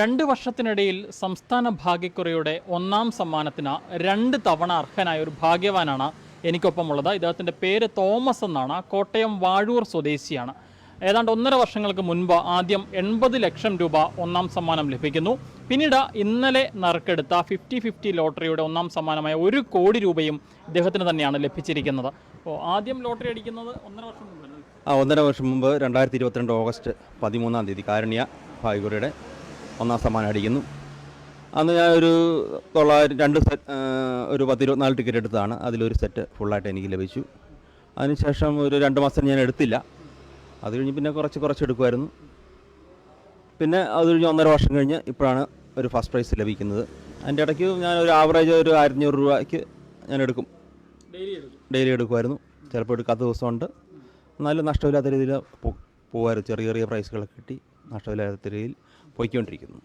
രണ്ട് വർഷത്തിനിടയിൽ സംസ്ഥാന ഭാഗ്യക്കുറയുടെ ഒന്നാം സമ്മാനത്തിന് രണ്ട് തവണ അർഹനായ ഒരു ഭാഗ്യവാനാണ് എനിക്കൊപ്പമുള്ളത്. ഇദ്ദേഹത്തിന്റെ പേര് തോമസ് എന്നാണ്. കോട്ടയം വാഴൂർ സ്വദേശിയാണ്. ഏതാണ്ട് ഒന്നര വർഷങ്ങൾക്ക് മുൻപ് ആദ്യം എൺപത് ലക്ഷം രൂപ ഒന്നാം സമ്മാനം ലഭിക്കുന്നു. പിന്നീട് ഇന്നലെ നറുക്കെടുത്ത ഫിഫ്റ്റി ഫിഫ്റ്റി ലോട്ടറിയുടെ ഒന്നാം സമ്മാനമായ ഒരു കോടി രൂപയും ഇദ്ദേഹത്തിന് തന്നെയാണ് ലഭിച്ചിരിക്കുന്നത്. അപ്പോൾ ആദ്യം ലോട്ടറി അടിക്കുന്നത് ഒന്നര വർഷം മുമ്പ് ആ ഒന്നര വർഷം മുമ്പ് രണ്ടായിരത്തി ഇരുപത്തിരണ്ട് ഓഗസ്റ്റ് പതിമൂന്നാം തീയതി കാരുണ്യ ഭാഗ്യക്കുറിയുടെ ഒന്നാം സമ്മാനം അടിക്കുന്നു. അന്ന് ഞാൻ ഒരു തൊള്ളായിരം രണ്ട് സെറ്റ് ഒരു പത്ത് ഇരുപത്തിനാല് ടിക്കറ്റ് എടുത്തതാണ് അതിലൊരു സെറ്റ് ഫുള്ളായിട്ട് എനിക്ക് ലഭിച്ചു. അതിനുശേഷം ഒരു രണ്ട് മാസം ഞാൻ എടുത്തില്ല. അത് കഴിഞ്ഞ് പിന്നെ കുറച്ച് കുറച്ച് എടുക്കുമായിരുന്നു. പിന്നെ അത് കഴിഞ്ഞ് ഒന്നര വർഷം കഴിഞ്ഞ് ഇപ്പോഴാണ് ഒരു ഫസ്റ്റ് പ്രൈസ് ലഭിക്കുന്നത്. അതിന്റെ ഇടയ്ക്ക് ഞാൻ ഒരു ആവറേജ് ഒരു ആയിരത്തഞ്ഞൂറ് രൂപയ്ക്ക് ഞാൻ എടുക്കും. ഡെയിലി എടുക്കും. ഡെയിലി എടുക്കുമായിരുന്നു. ചിലപ്പോൾ എടുക്കാത്ത ദിവസമുണ്ട്. എന്നാലും നഷ്ടമില്ലാത്ത രീതിയിൽ പോകുമായിരുന്നു ചെറിയ ചെറിയ പ്രൈസുകളൊക്കെ കിട്ടി. നഷ്ടമില്ലാത്ത രീതിയിൽ പോയിക്കൊണ്ടിരിക്കുന്നു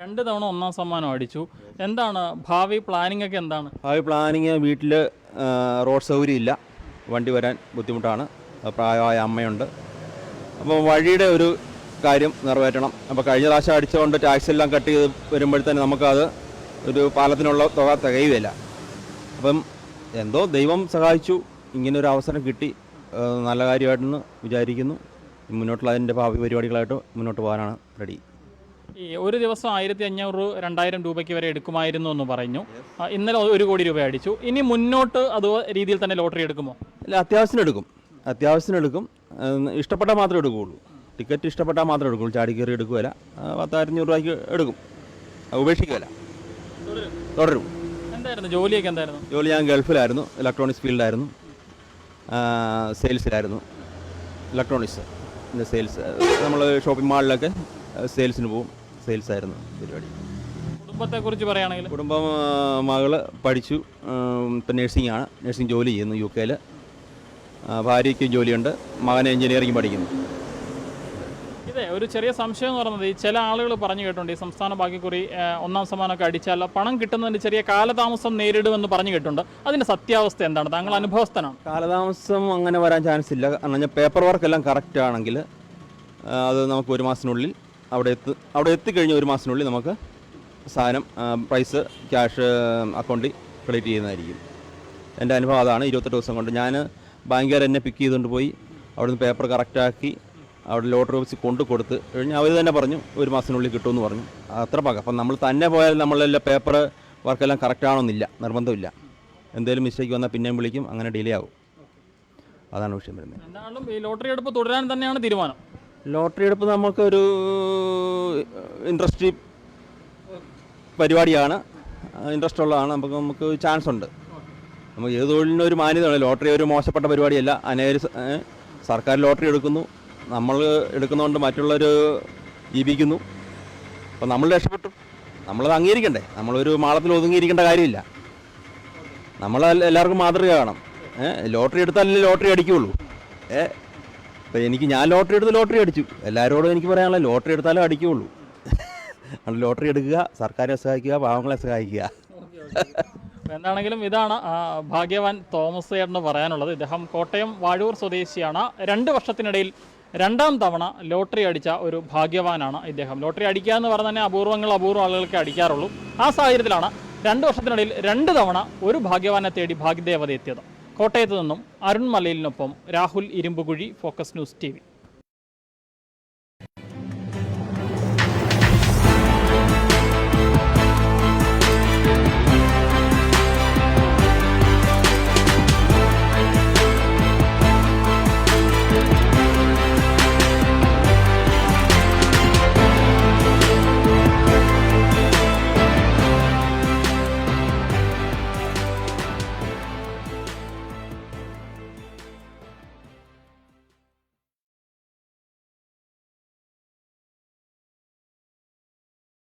രണ്ട് തവണ ഒന്നാം സമ്മാനം അടിച്ചു. എന്താണ് ഭാവി പ്ലാനിംഗ് ഒക്കെ എന്താണ്? ഭാവി പ്ലാനിങ് വീട്ടിൽ റോഡ് സൗകര്യം ഇല്ല. വണ്ടി വരാൻ ബുദ്ധിമുട്ടാണ്. പ്രായമായ അമ്മയുണ്ട്. അപ്പോൾ വഴിയുടെ ഒരു കാര്യം നിറവേറ്റണം. അപ്പോൾ കഴിഞ്ഞ പ്രാവശ്യം അടിച്ചുകൊണ്ട് ടാക്സ് എല്ലാം കട്ട് ചെയ്ത് വരുമ്പോഴത്തേന് നമുക്കത് ഒരു പാലത്തിനുള്ള തുക തികയുകയില്ല. അപ്പം എന്തോ ദൈവം സഹായിച്ചു. ഇങ്ങനൊരു അവസരം കിട്ടി. നല്ല കാര്യമായിട്ടെന്ന് വിചാരിക്കുന്നു. മുന്നോട്ടുള്ള അതിന്റെ ഭാവി പരിപാടികളായിട്ട് മുന്നോട്ട് പോകാനാണ് റെഡി ഈ ഒരു ദിവസം ആയിരത്തി അഞ്ഞൂറ് രണ്ടായിരം രൂപയ്ക്ക് വരെ എടുക്കുമായിരുന്നു എന്ന് പറഞ്ഞു. ഇന്നലെ ഒരു കോടി രൂപ അടിച്ചു. ഇനി മുന്നോട്ട് അത് രീതിയിൽ തന്നെ ലോട്ടറി എടുക്കുമോ? അല്ല അത്യാവശ്യത്തിന് എടുക്കും. അത്യാവശ്യത്തിന് എടുക്കും. ഇഷ്ടപ്പെട്ടാൽ മാത്രമേ എടുക്കുകയുള്ളൂ. ടിക്കറ്റ് ഇഷ്ടപ്പെട്ടാൽ മാത്രമേ എടുക്കുകയുള്ളൂ. ചാടി കയറി എടുക്കുകയില്ല. പത്തായിരഞ്ഞൂറ് രൂപയ്ക്ക് എടുക്കും. ഉപേക്ഷിക്കുകയില്ല. തുടരും. എന്തായിരുന്നു? ജോലിയൊക്കെ എന്തായിരുന്നു? ജോലി ഞാൻ ഗൾഫിലായിരുന്നു. ഇലക്ട്രോണിക്സ് ഫീൽഡായിരുന്നു സെയിൽസിലായിരുന്നു ഇലക്ട്രോണിക്സ് സെയിൽസ് നമ്മൾ ഷോപ്പിംഗ് മാളിലൊക്കെ സെയിൽസിന് പോകും സെയിൽസ് ആയിരുന്നു പരിപാടി. കുടുംബത്തെക്കുറിച്ച് പറയുകയാണെങ്കിൽ കുടുംബം മകൾ മകൾ പഠിച്ചു. ഇപ്പം നഴ്സിംഗ് ആണ്. നഴ്സിംഗ് ജോലി ചെയ്യുന്നു യു കെയിൽ ഭാര്യയ്ക്ക് ജോലിയുണ്ട്. മകൻ എഞ്ചിനീയറിംഗ് പഠിക്കുന്നു. ഇതേ ഒരു ചെറിയ സംശയം എന്ന് പറയുന്നത് ഈ ചില ആളുകൾ പറഞ്ഞു കേട്ടുണ്ട് ഈ സംസ്ഥാന ഭാഗ്യക്കുറി ഒന്നാം സമ്മാനമൊക്കെ അടിച്ചാൽ പണം കിട്ടുന്നതിന് ചെറിയ കാലതാമസം നേരിടുമെന്ന് പറഞ്ഞു കേട്ടുണ്ട് അതിന്റെ സത്യാവസ്ഥ എന്താണ്? താങ്കൾ അനുഭവസ്ഥനാണ്? കാലതാമസം അങ്ങനെ വരാൻ ചാൻസ് ഇല്ല. കാരണം പേപ്പർ വർക്ക് എല്ലാം കറക്റ്റ് ആണെങ്കിൽ അത് നമുക്ക് ഒരു മാസത്തിനുള്ളിൽ അവിടെ എത്തി അവിടെ എത്തിക്കഴിഞ്ഞ ഒരു മാസത്തിനുള്ളിൽ നമുക്ക് സാധനം പ്രൈസ് ക്യാഷ് അക്കൗണ്ടിൽ ക്രെഡിറ്റ് ചെയ്യുന്നതായിരിക്കും. എന്റെ അനുഭവം അതാണ്. ഇരുപത്തെട്ട് ദിവസം കൊണ്ട് ഞാൻ ബാങ്കുകാർ എന്നെ പിക്ക് ചെയ്തുകൊണ്ട് പോയി അവിടുന്ന് പേപ്പർ കറക്റ്റാക്കി അവിടെ ലോട്ടറി ഓഫീസിൽ കൊണ്ടു കൊടുത്ത് കഴിഞ്ഞ് അവർ തന്നെ പറഞ്ഞു ഒരു മാസത്തിനുള്ളിൽ കിട്ടുമെന്ന് പറഞ്ഞു. അത്ര പാകം. അപ്പം നമ്മൾ തന്നെ പോയാൽ നമ്മളെല്ലാം പേപ്പർ വർക്കെല്ലാം കറക്റ്റ് ആവണമെന്നില്ല നിർബന്ധമില്ല. എന്തെങ്കിലും മിസ്റ്റേക്ക് വന്നാൽ പിന്നെയും വിളിക്കും അങ്ങനെ ഡിലേ ആവും. അതാണ് വിഷയം വരുന്നത്. എന്നാലും ഈ ലോട്ടറി എടുപ്പ് തുടരാൻ തന്നെയാണ് തീരുമാനം. ലോട്ടറി എടുപ്പ് നമുക്കൊരു ഇൻട്രസ്റ്റി പരിപാടിയാണ്. ഇൻട്രസ്റ്റ് ഉള്ളതാണ് നമുക്ക് നമുക്ക് ചാൻസ് ഉണ്ട്. നമുക്ക് ഏത് തൊഴിലിനും ഒരു മാന്യതയാണ് ലോട്ടറി ഒരു മോശപ്പെട്ട പരിപാടിയല്ല. അനേക സർക്കാർ ലോട്ടറി എടുക്കുന്നു. നമ്മൾ എടുക്കുന്നതുകൊണ്ട് മറ്റുള്ളവർ ജീവിക്കുന്നു. അപ്പോൾ നമ്മൾ രക്ഷപ്പെട്ടു. നമ്മളത് അംഗീകരിക്കണ്ടേ? നമ്മളൊരു മാളത്തിൽ ഒതുങ്ങിയിരിക്കേണ്ട കാര്യമില്ല. നമ്മൾ എല്ലാവർക്കും മാതൃക കാണണം ലോട്ടറി എടുത്താലല്ലേ ലോട്ടറി അടിക്കുകയുള്ളൂ. ഏ? ഇപ്പം എനിക്ക് ഞാൻ ലോട്ടറി എടുത്ത് ലോട്ടറി അടിച്ചു. എല്ലാവരോടും എനിക്ക് പറയാനുള്ള ലോട്ടറി എടുത്താലും അടിക്കുകയുള്ളൂ. ലോട്ടറി എടുക്കുക സർക്കാരിനെ സഹായിക്കുക പാവങ്ങളെ സഹായിക്കുക. എന്താണെങ്കിലും ഇതാണ് ഭാഗ്യവാൻ തോമസ് ചേട്ടന് പറയാനുള്ളത്. ഇദ്ദേഹം കോട്ടയം വാഴൂർ സ്വദേശിയാണ്. രണ്ട് വർഷത്തിനിടയിൽ രണ്ടാം തവണ ലോട്ടറി അടിച്ച ഒരു ഭാഗ്യവാനാണ് ഇദ്ദേഹം. ലോട്ടറി അടിക്കുക എന്ന് പറഞ്ഞാൽ തന്നെ അപൂർവങ്ങൾ അപൂർവ ആളുകൾക്ക് അടിക്കാറുള്ളൂ. ആ സാഹചര്യത്തിലാണ് രണ്ട് വർഷത്തിനിടയിൽ രണ്ട് തവണ ഒരു ഭാഗ്യവാനെ തേടി ഭാഗ്യദേവത എത്തിയത്. കോട്ടയത്ത് നിന്നും Arun മലയിലിനൊപ്പം Rahul Irumpukuzhi focus news T